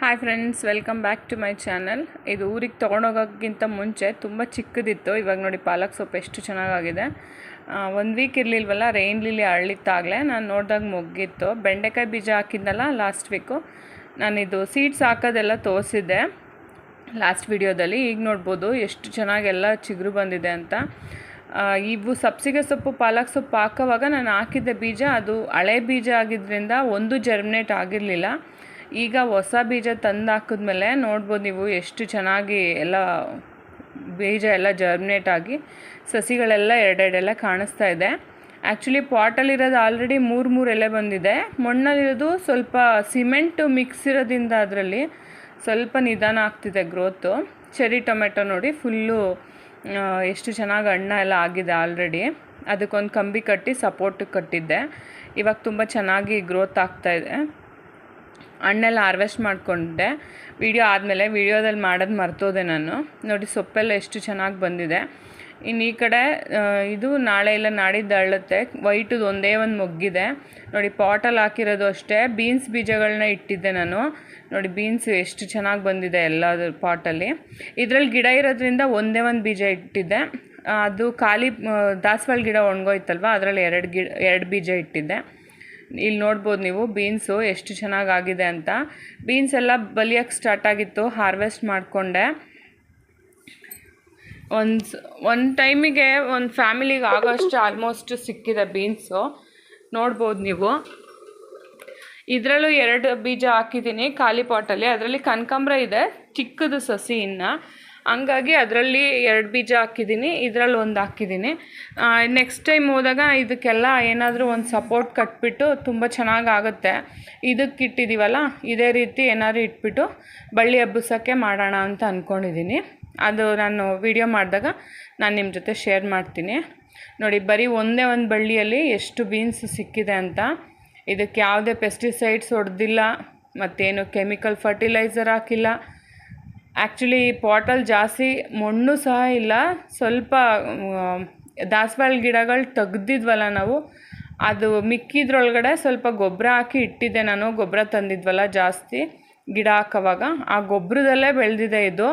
Hi friends welcome back to my channel ಇದು ಊರಿಗೆ ತೊಗೊಂಡೋಗೋಕ್ಕಿಂತ ಮುಂಚೆ ತುಂಬ ಚಿಕ್ಕದಿತ್ತು. ಇವಾಗ ನೋಡಿ ಪಾಲಕ್ ಸೊಪ್ಪು ಎಷ್ಟು ಚೆನ್ನಾಗಾಗಿದೆ. ಒಂದು ವೀಕ್ ಇರಲಿಲ್ವಲ್ಲ ರೈನ್ ಲಿಲಿ ಅರಳಿತ್ತಾಗಲೇ ನಾನು ನೋಡಿದಾಗ ಮುಗ್ಗಿತ್ತು. ಬೆಂಡೆಕಾಯಿ ಬೀಜ ಹಾಕಿದ್ನಲ್ಲ ಲಾಸ್ಟ್ ವೀಕು ನಾನಿದು ಸೀಡ್ಸ್ ಹಾಕೋದೆಲ್ಲ ತೋರಿಸಿದ್ದೆ ಲಾಸ್ಟ್ ವಿಡಿಯೋದಲ್ಲಿ ಈಗ ನೋಡ್ಬೋದು ಎಷ್ಟು ಚೆನ್ನಾಗೆಲ್ಲ ಚಿಗುರು ಬಂದಿದೆ ಅಂತ. ಇವು ಸಬ್ಸಿಗೆ ಸೊಪ್ಪು, ಪಾಲಕ್ ಸೊಪ್ಪು ಹಾಕೋವಾಗ ನಾನು ಹಾಕಿದ್ದ ಬೀಜ ಅದು ಹಳೆ ಬೀಜ ಆಗಿದ್ದರಿಂದ ಒಂದು ಜರ್ಮಿನೇಟ್ ಆಗಿರಲಿಲ್ಲ. ಈಗ ಹೊಸ ಬೀಜ ತಂದು ಹಾಕಿದ್ಮೇಲೆ ನೋಡ್ಬೋದು ನೀವು ಎಷ್ಟು ಚೆನ್ನಾಗಿ ಎಲ್ಲ ಬೀಜ ಎಲ್ಲ ಜರ್ಮಿನೇಟ್ ಆಗಿ ಸಸಿಗಳೆಲ್ಲ ಎರಡೆರಡೆಲ್ಲ ಕಾಣಿಸ್ತಾ ಇದೆ. ಆ್ಯಕ್ಚುಲಿ ಪಾಟಲ್ಲಿರೋದು ಆಲ್ರೆಡಿ ಮೂರು ಮೂರು ಎಲೆ ಬಂದಿದೆ. ಮಣ್ಣಲ್ಲಿರೋದು ಸ್ವಲ್ಪ ಸಿಮೆಂಟು ಮಿಕ್ಸ್ ಇರೋದ್ರಿಂದ ಅದರಲ್ಲಿ ಸ್ವಲ್ಪ ನಿಧಾನ ಆಗ್ತಿದೆ ಗ್ರೋತು ಚೆರಿ ಟೊಮೆಟೊ ನೋಡಿ ಫುಲ್ಲು ಎಷ್ಟು ಚೆನ್ನಾಗಿ ಅಣ್ಣ ಎಲ್ಲ ಆಗಿದೆ ಆಲ್ರೆಡಿ ಅದಕ್ಕೊಂದು ಕಂಬಿ ಕಟ್ಟಿ ಸಪೋರ್ಟ್ ಕಟ್ಟಿದ್ದೆ. ಇವಾಗ ತುಂಬ ಚೆನ್ನಾಗಿ ಗ್ರೋತ್ ಆಗ್ತಾ ಇದೆ. ಹಣ್ಣೆಲ್ಲ ಹಾರ್ವೆಸ್ಟ್ ಮಾಡಿಕೊಂಡೆ. ವಿಡಿಯೋ ಆದಮೇಲೆ ವಿಡಿಯೋದಲ್ಲಿ ಮಾಡೋದು ಮರ್ತೋದೆ ನಾನು. ನೋಡಿ ಸೊಪ್ಪೆಲ್ಲ ಎಷ್ಟು ಚೆನ್ನಾಗಿ ಬಂದಿದೆ. ಇನ್ನು ಈ ಕಡೆ ಇದು ನಾಳೆ ಇಲ್ಲ ನಾಡಿದ್ದು ಅರಳುತ್ತೆ. ವೈಟದು ಒಂದೇ ಒಂದು ಮೊಗ್ಗಿದೆ. ನೋಡಿ ಪಾಟಲ್ಲಿ ಹಾಕಿರೋದು ಅಷ್ಟೇ. ಬೀನ್ಸ್ ಬೀಜಗಳನ್ನ ಇಟ್ಟಿದ್ದೆ ನಾನು. ನೋಡಿ ಬೀನ್ಸ್ ಎಷ್ಟು ಚೆನ್ನಾಗಿ ಬಂದಿದೆ ಎಲ್ಲದ್ರ ಪಾಟಲ್ಲಿ. ಇದರಲ್ಲಿ ಗಿಡ ಇರೋದ್ರಿಂದ ಒಂದೇ ಒಂದು ಬೀಜ ಇಟ್ಟಿದ್ದೆ. ಅದು ಖಾಲಿ ದಾಸವಾಳ ಗಿಡ ಒಣಗೋಯ್ತಲ್ವ? ಅದರಲ್ಲಿ ಎರಡು ಗಿಡ, ಎರಡು ಬೀಜ ಇಟ್ಟಿದ್ದೆ. ಇಲ್ಲಿ ನೋಡ್ಬೋದು ನೀವು ಬೀನ್ಸು ಎಷ್ಟು ಚೆನ್ನಾಗಿ ಆಗಿದೆ ಅಂತ. ಬೀನ್ಸ್ ಎಲ್ಲ ಬಲಿಯೋಕ್ಕೆ ಸ್ಟಾರ್ಟ್ ಆಗಿತ್ತು ಹಾರ್ವೆಸ್ಟ್ ಮಾಡಿಕೊಂಡೆ. ಒಂದು ಒಂದು ಟೈಮಿಗೆ ಒಂದು ಫ್ಯಾಮಿಲಿಗೆ ಆಗೋಷ್ಟು ಆಲ್ಮೋಸ್ಟ್ ಸಿಕ್ಕಿದೆ ಬೀನ್ಸು. ನೋಡ್ಬೋದು ನೀವು. ಇದರಲ್ಲೂ ಎರಡು ಬೀಜ ಹಾಕಿದ್ದೀನಿ ಖಾಲಿ ಪಾಟಲ್ಲಿ ಅದರಲ್ಲಿ ಕನಕಾಂಬ್ರ ಇದೆ, ಚಿಕ್ಕದು ಸಸಿ ಇನ್ನು. ಹಂಗಾಗಿ ಅದರಲ್ಲಿ ಎರಡು ಬೀಜ ಹಾಕಿದ್ದೀನಿ, ಇದರಲ್ಲಿ ಒಂದು ಹಾಕಿದ್ದೀನಿ. ನೆಕ್ಸ್ಟ್ ಟೈಮ್ ಹೋದಾಗ ಇದಕ್ಕೆಲ್ಲ ಏನಾದರೂ ಒಂದು ಸಪೋರ್ಟ್ ಕಟ್ಬಿಟ್ಟು ತುಂಬ ಚೆನ್ನಾಗಿ ಆಗುತ್ತೆ. ಇದಕ್ಕೆ ಇಟ್ಟಿದ್ದೀವಲ್ಲ ಇದೇ ರೀತಿ ಏನಾದ್ರು ಇಟ್ಬಿಟ್ಟು ಬಳ್ಳಿ ಹಬ್ಬಿಸೋಕ್ಕೆ ಮಾಡೋಣ ಅಂತ ಅಂದ್ಕೊಂಡಿದ್ದೀನಿ ಅದು ನಾನು ವಿಡಿಯೋ ಮಾಡಿದಾಗ ನಾನು ನಿಮ್ಮ ಜೊತೆ ಶೇರ್ ಮಾಡ್ತೀನಿ. ನೋಡಿ, ಬರೀ ಒಂದೇ ಒಂದು ಬಳ್ಳಿಯಲ್ಲಿ ಎಷ್ಟು ಬೀನ್ಸ್ ಸಿಕ್ಕಿದೆ ಅಂತ. ಇದಕ್ಕೆ ಯಾವುದೇ ಪೆಸ್ಟಿಸೈಡ್ಸ್ ಹೊಡೆದಿಲ್ಲ, ಮತ್ತೇನು ಕೆಮಿಕಲ್ ಫರ್ಟಿಲೈಸರ್ ಹಾಕಿಲ್ಲ. ಆ್ಯಕ್ಚುಲಿ ಪಾಟಲ್ಲಿ ಜಾಸ್ತಿ ಮಣ್ಣು ಸಹ ಇಲ್ಲ. ಸ್ವಲ್ಪ ದಾಸವಾಳ ಗಿಡಗಳು ತೆಗ್ದಿದ್ವಲ್ಲ ನಾವು, ಅದು ಮಿಕ್ಕಿದ್ರೊಳಗಡೆ ಸ್ವಲ್ಪ ಗೊಬ್ಬರ ಹಾಕಿ ಇಟ್ಟಿದ್ದೆ ನಾನು. ಗೊಬ್ಬರ ತಂದಿದ್ವಲ್ಲ ಜಾಸ್ತಿ ಗಿಡ ಹಾಕೋವಾಗ. ಆ ಗೊಬ್ಬರದಲ್ಲೇ ಬೆಳೆದಿದೆ ಇದು.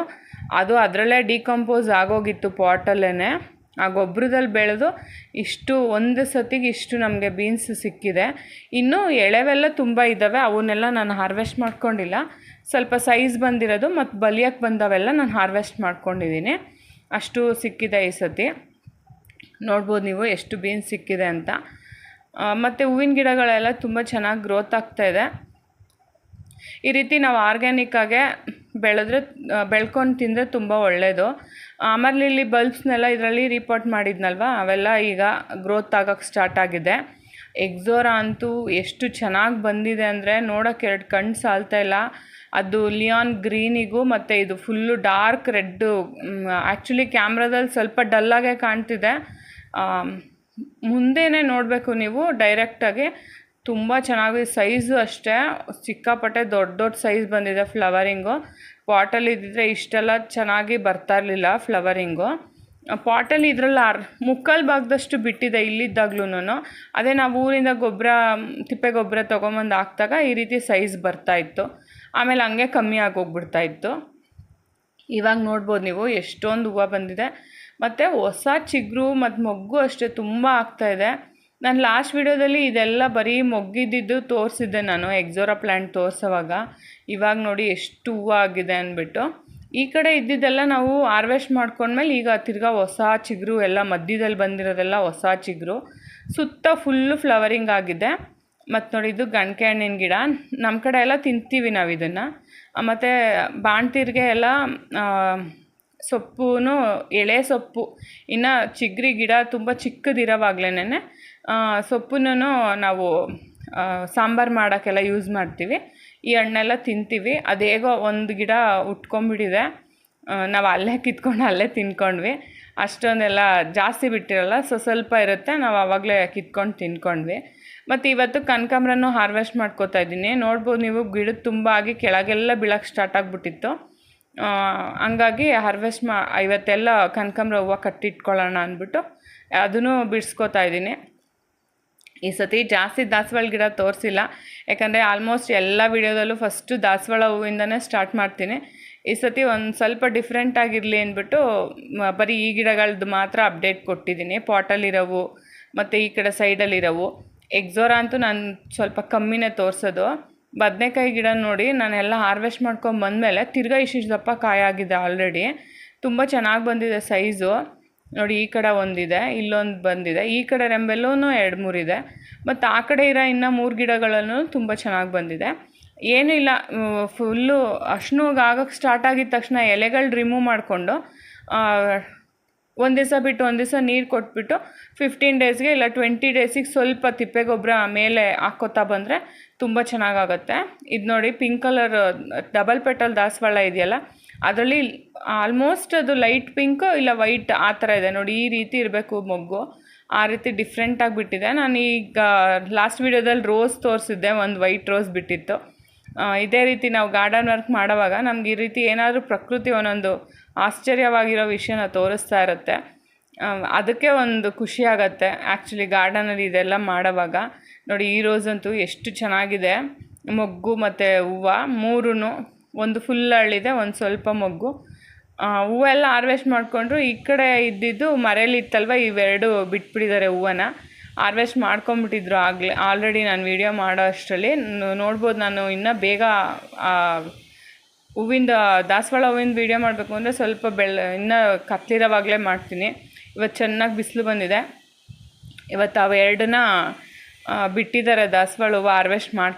ಅದು ಅದರಲ್ಲೇ ಡಿಕಂಪೋಸ್ ಆಗೋಗಿತ್ತು ಪಾಟಲ್ಲೇ ಆ ಗೊಬ್ಬರದಲ್ಲಿ ಬೆಳೆದು ಇಷ್ಟು ಒಂದು ಸತಿಗೆ ಇಷ್ಟು ನಮಗೆ ಬೀನ್ಸ್ ಸಿಕ್ಕಿದೆ. ಇನ್ನು ಎಳೆವೆಲ್ಲ ತುಂಬ ಇದ್ದಾವೆ ಅವನ್ನೆಲ್ಲ ನಾನು ಹಾರ್ವೆಸ್ಟ್ ಮಾಡ್ಕೊಂಡಿಲ್ಲ. ಸ್ವಲ್ಪ ಸೈಜ್ ಬಂದಿರೋದು ಮತ್ತು ಬಲಿಯಕ್ಕೆ ಬಂದವೆಲ್ಲ ನಾನು ಹಾರ್ವೆಸ್ಟ್ ಮಾಡ್ಕೊಂಡಿದ್ದೀನಿ ಅಷ್ಟು ಸಿಕ್ಕಿದೆ ಈ ಸತಿ. ನೋಡ್ಬೋದು ನೀವು ಎಷ್ಟು ಬೀನ್ಸ್ ಸಿಕ್ಕಿದೆ ಅಂತ. ಮತ್ತು ಹೂವಿನ ಗಿಡಗಳೆಲ್ಲ ತುಂಬ ಚೆನ್ನಾಗಿ ಗ್ರೋತ್ ಆಗ್ತಾ ಇದೆ. ಈ ರೀತಿ ನಾವು ಆರ್ಗ್ಯಾನಿಕ್ಕಾಗೆ ಬೆಳೆದ್ರೆ ಬೆಳ್ಕೊಂಡು ತಿಂದರೆ ತುಂಬ ಒಳ್ಳೆಯದು ಆಮೇಲೆ ಇಲ್ಲಿ ಬಲ್ಬ್ಸ್ನೆಲ್ಲ ಇದರಲ್ಲಿ ರಿಪೋರ್ಟ್ ಮಾಡಿದ್ನಲ್ವ? ಅವೆಲ್ಲ ಈಗ ಗ್ರೋತ್ ಆಗೋಕ್ಕೆ ಸ್ಟಾರ್ಟ್ ಆಗಿದೆ. ಎಕ್ಸೋರಾ ಅಂತೂ ಎಷ್ಟು ಚೆನ್ನಾಗಿ ಬಂದಿದೆ ಅಂದರೆ ನೋಡೋಕ್ಕೆ ಎರಡು ಕಣ್ಣು ಸಾಲ್ತಾ ಇಲ್ಲ. ಅದು ಲಿಯಾನ್ ಗ್ರೀನಿಗೂ ಮತ್ತು ಇದು ಫುಲ್ಲು ಡಾರ್ಕ್ ರೆಡ್ಡು ಆ್ಯಕ್ಚುಲಿ ಕ್ಯಾಮ್ರಾದಲ್ಲಿ ಸ್ವಲ್ಪ ಡಲ್ಲಾಗೆ ಕಾಣ್ತಿದೆ. ಮುಂದೆನೇ ನೋಡಬೇಕು ನೀವು ಡೈರೆಕ್ಟಾಗಿ ತುಂಬ ಚೆನ್ನಾಗಿದೆ ಸೈಜು ಅಷ್ಟೇ, ಸಿಕ್ಕಾಪಟ್ಟೆ ದೊಡ್ಡ ದೊಡ್ಡ ಸೈಜ್ ಬಂದಿದೆ ಫ್ಲವರಿಂಗು ಪಾಟಲ್ಲಿ ಇದ್ದಿದ್ರೆ ಇಷ್ಟೆಲ್ಲ ಚೆನ್ನಾಗಿ ಬರ್ತಾ ಇರಲಿಲ್ಲ ಫ್ಲವರಿಂಗು ಪಾಟಲ್ಲಿ ಇದರಲ್ಲಿ ಅರ್, ಮುಕ್ಕಲ್ ಭಾಗದಷ್ಟು ಬಿಟ್ಟಿದೆ ಇಲ್ಲಿದ್ದಾಗ್ಲೂ ಅದೇ ನಾವು ಊರಿಂದ ಗೊಬ್ಬರ ತಿಪ್ಪೆ ಗೊಬ್ಬರ ತೊಗೊಂಬಂದು ಹಾಕ್ದಾಗ ಈ ರೀತಿ ಸೈಜ್ ಬರ್ತಾ ಇತ್ತು. ಆಮೇಲೆ ಹಂಗೆ ಕಮ್ಮಿ ಆಗೋಗ್ಬಿಡ್ತಾ ಇತ್ತು. ಇವಾಗ ನೋಡ್ಬೋದು ನೀವು, ಎಷ್ಟೊಂದು ಹೂವು ಬಂದಿದೆ. ಮತ್ತು ಹೊಸ ಚಿಗುರು ಮತ್ತು ಮೊಗ್ಗು ಅಷ್ಟೇ ತುಂಬ ಆಗ್ತಾಯಿದೆ ನಾನು ಲಾಸ್ಟ್ ವಿಡಿಯೋದಲ್ಲಿ ಇದೆಲ್ಲ ಬರೀ ಮೊಗ್ಗಿದ್ದಿದ್ದು ತೋರಿಸಿದ್ದೆ ನಾನು ಎಕ್ಸೋರಾ ಪ್ಲ್ಯಾಂಟ್ ತೋರಿಸೋವಾಗ. ಇವಾಗ ನೋಡಿ ಎಷ್ಟು ಹೂವು ಆಗಿದೆ ಅಂದ್ಬಿಟ್ಟು. ಈ ಕಡೆ ಇದ್ದಿದ್ದೆಲ್ಲ ನಾವು ಹಾರ್ವೆಸ್ಟ್ ಮಾಡ್ಕೊಂಡ್ಮೇಲೆ ಈಗ ತಿರ್ಗಾ ಹೊಸ ಚಿಗುರು, ಎಲ್ಲ ಮಧ್ಯದಲ್ಲಿ ಬಂದಿರೋದೆಲ್ಲ ಹೊಸ ಚಿಗುರು. ಸುತ್ತ ಫುಲ್ಲು ಫ್ಲವರಿಂಗ್ ಆಗಿದೆ. ಮತ್ತು ನೋಡಿ ಇದು ಗಣಕೆ ಹಣ್ಣಿನ ಗಿಡ. ನಮ್ಮ ಕಡೆ ಎಲ್ಲ ತಿಂತೀವಿ ನಾವು ಇದನ್ನು. ಮತ್ತು ಬಾಣ್ತಿರ್ಗೆ ಎಲ್ಲ ಸೊಪ್ಪು ಎಳೆ ಸೊಪ್ಪು. ಇನ್ನು ಚಿಗ್ರಿ ಗಿಡ ತುಂಬ ಚಿಕ್ಕದಿರೋವಾಗ್ಲೇ ಸೊಪ್ಪನ್ನು ನಾವು ಸಾಂಬಾರು ಮಾಡೋಕ್ಕೆಲ್ಲ ಯೂಸ್ ಮಾಡ್ತೀವಿ. ಈ ಹಣ್ಣೆಲ್ಲ ತಿಂತೀವಿ. ಅದು ಹೇಗೋ ಒಂದು ಗಿಡ ಉಟ್ಕೊಂಡ್ಬಿಟ್ಟಿದೆ. ನಾವು ಅಲ್ಲೇ ಕಿತ್ಕೊಂಡು ಅಲ್ಲೇ ತಿನ್ಕೊಂಡ್ವಿ. ಅಷ್ಟೊಂದೆಲ್ಲ ಜಾಸ್ತಿ ಬಿಟ್ಟಿರಲ್ಲ, ಸೊ ಸ್ವಲ್ಪ ಇರುತ್ತೆ. ನಾವು ಆವಾಗಲೇ ಕಿತ್ಕೊಂಡು ತಿನ್ಕೊಂಡ್ವಿ. ಮತ್ತು ಇವತ್ತು ಕನಕಾಂಬ್ರನೂ ಹಾರ್ವೆಸ್ಟ್ ಮಾಡ್ಕೋತಾ ಇದ್ದೀನಿ. ನೋಡ್ಬೋದು ನೀವು, ಗಿಡದ ತುಂಬ ಆಗಿ ಕೆಳಗೆಲ್ಲ ಬೀಳಕ್ಕೆ ಸ್ಟಾರ್ಟ್ ಆಗಿಬಿಟ್ಟಿತ್ತು. ಹಂಗಾಗಿ ಹಾರ್ವೆಸ್ಟ್ ಮಾ, ಇವತ್ತೆಲ್ಲ ಕನಕಾಂಬ್ರ ಹೂವು ಕಟ್ಟಿಟ್ಕೊಳ್ಳೋಣ ಅಂದ್ಬಿಟ್ಟು, ಅದನ್ನು ಬಿಡಿಸ್ಕೋತಾ ಇದ್ದೀನಿ. ಈ ಸತಿ ಜಾಸ್ತಿ ದಾಸವಾಳ ಗಿಡ ತೋರಿಸಿಲ್ಲ. ಯಾಕಂದರೆ ಆಲ್ಮೋಸ್ಟ್ ಎಲ್ಲ ವಿಡಿಯೋದಲ್ಲೂ ಫಸ್ಟು ದಾಸವಾಳ ಹೂವಿಂದನೇ ಸ್ಟಾರ್ಟ್ ಮಾಡ್ತೀನಿ. ಈ ಸತಿ ಒಂದು ಸ್ವಲ್ಪ ಡಿಫ್ರೆಂಟ್ ಆಗಿರಲಿ ಅಂದ್ಬಿಟ್ಟು ಬರೀ ಈ ಗಿಡಗಳದ್ದು ಮಾತ್ರ ಅಪ್ಡೇಟ್ ಕೊಟ್ಟಿದ್ದೀನಿ. ಪಾಟಲ್ಲಿರೋವು ಮತ್ತು ಈ ಕಡೆ ಸೈಡಲ್ಲಿರೋವು ಎಕ್ಸೋರಾ ಅಂತೂ ನಾನು ಸ್ವಲ್ಪ ಕಮ್ಮಿನೇ ತೋರಿಸೋದು. ಬದನೆಕಾಯಿ ಗಿಡ ನೋಡಿ, ನಾನೆಲ್ಲ ಹಾರ್ವೆಸ್ಟ್ ಮಾಡ್ಕೊಂಡು ಬಂದಮೇಲೆ ತಿರ್ಗಾ ಇಷ್ಟು ದಪ್ಪ ಕಾಯಾಗಿದೆ ಆಲ್ರೆಡಿ ತುಂಬ ಚೆನ್ನಾಗಿ ಬಂದಿದೆ ಸೈಜು ನೋಡಿ, ಈ ಕಡೆ ಒಂದಿದೆ, ಇಲ್ಲೊಂದು ಬಂದಿದೆ. ಈ ಕಡೆ ರೆಂಬೆಲ್ಲೂ ಎರಡು ಮೂರಿದೆ ಮತ್ತು ಆ ಕಡೆ ಇರೋ ಇನ್ನು ಮೂರು ಗಿಡಗಳನ್ನು ತುಂಬ ಚೆನ್ನಾಗಿ ಬಂದಿದೆ. ಏನೂ ಇಲ್ಲ ಫುಲ್ಲು ಅಶ್ನೂಗೆ ಆಗಕ್ಕೆ ಸ್ಟಾರ್ಟ್ ಆಗಿದ ತಕ್ಷಣ ಎಲೆಗಳು ರಿಮೂವ್ ಮಾಡಿಕೊಂಡು ಒಂದು ದಿವಸ ಬಿಟ್ಟು ಒಂದು ದಿವಸ ನೀರು ಕೊಟ್ಬಿಟ್ಟು ಫಿಫ್ಟೀನ್ ಡೇಸ್ಗೆ ಇಲ್ಲ ಟ್ವೆಂಟಿ ಡೇಸಿಗೆ ಸ್ವಲ್ಪ ತಿಪ್ಪೆ ಗೊಬ್ಬರ ಮೇಲೆ ಹಾಕ್ಕೋತಾ ಬಂದರೆ ತುಂಬ ಚೆನ್ನಾಗಾಗತ್ತೆ ಇದು ನೋಡಿ, ಪಿಂಕ್ ಕಲರ್ ಡಬಲ್ ಪೆಟಲ್ ದಾಸವಾಳ ಇದೆಯಲ್ಲ ಅದರಲ್ಲಿ ಆಲ್ಮೋಸ್ಟ್ ಅದು ಲೈಟ್ ಪಿಂಕ್ ಇಲ್ಲ ವೈಟ್ ಆ ಥರ ಇದೆ. ನೋಡಿ, ಈ ರೀತಿ ಇರಬೇಕು ಮೊಗ್ಗು. ಆ ರೀತಿ ಡಿಫ್ರೆಂಟಾಗಿ ಆಗಿಬಿಟ್ಟಿದೆ ನಾನು ಈಗ ಲಾಸ್ಟ್ ವೀಡಿಯೋದಲ್ಲಿ ರೋಸ್ ತೋರಿಸಿದ್ದೆ. ಒಂದು ವೈಟ್ ರೋಸ್ ಬಿಟ್ಟಿತ್ತು. ಇದೇ ರೀತಿ ನಾವು ಗಾರ್ಡನ್ ವರ್ಕ್ ಮಾಡೋವಾಗ ನಮ್ಗೆ ಈ ರೀತಿ ಏನಾದರೂ ಪ್ರಕೃತಿ ಒಂದೊಂದು ಆಶ್ಚರ್ಯವಾಗಿರೋ ವಿಷಯನ ತೋರಿಸ್ತಾ ಇರುತ್ತೆ. ಅದಕ್ಕೆ ಒಂದು ಖುಷಿ ಆಗುತ್ತೆ ಆ್ಯಕ್ಚುಲಿ ಗಾರ್ಡನಲ್ಲಿ ಇದೆಲ್ಲ ಮಾಡೋವಾಗ. ನೋಡಿ, ಈ ರೋಸ್ ಅಂತೂ ಎಷ್ಟು ಚೆನ್ನಾಗಿದೆ. ಮೊಗ್ಗು ಮತ್ತು ಹೂವು ಮೂರೂ ಒಂದು ಫುಲ್ ಅರಳಿದೆ ಒಂದು ಸ್ವಲ್ಪ ಮೊಗ್ಗು. ಹೂವೆಲ್ಲ ಹಾರ್ವೆಸ್ಟ್ ಮಾಡಿಕೊಂಡ್ರು ಈ ಕಡೆ ಇದ್ದಿದ್ದು ಮರೇಲಿ ಇತ್ತಲ್ವ, ಇವೆರಡು ಬಿಟ್ಬಿಟ್ಟಿದ್ದಾರೆ ಹೂವನ್ನ. ಹಾರ್ವೆಸ್ಟ್ ಮಾಡ್ಕೊಂಬಿಟ್ಟಿದ್ರು ಆಗಲೇ. ಆಲ್ರೆಡಿ ನಾನು ವೀಡಿಯೋ ಮಾಡೋ ಅಷ್ಟರಲ್ಲಿ. ನೋಡ್ಬೋದು ನಾನು ಇನ್ನೂ ಬೇಗ ಹೂವಿಂದ, ದಾಸವಾಳ ಹೂವಿಂದ ವೀಡಿಯೋ ಮಾಡಬೇಕು ಅಂದರೆ ಸ್ವಲ್ಪ ಬೆಳ್ಳ, ಇನ್ನೂ ಕತ್ಲಿರೋವಾಗಲೇ ಮಾಡ್ತೀನಿ. ಇವತ್ತು ಚೆನ್ನಾಗಿ ಬಿಸಿಲು ಬಂದಿದೆ. ಇವತ್ತು ಅವೆರಡನ್ನ ಬಿಟ್ಟಿದ್ದಾರೆ ದಾಸವಾಳ ಹೂವು ಹಾರ್ವೆಸ್ಟ್ ಮಾಡಿ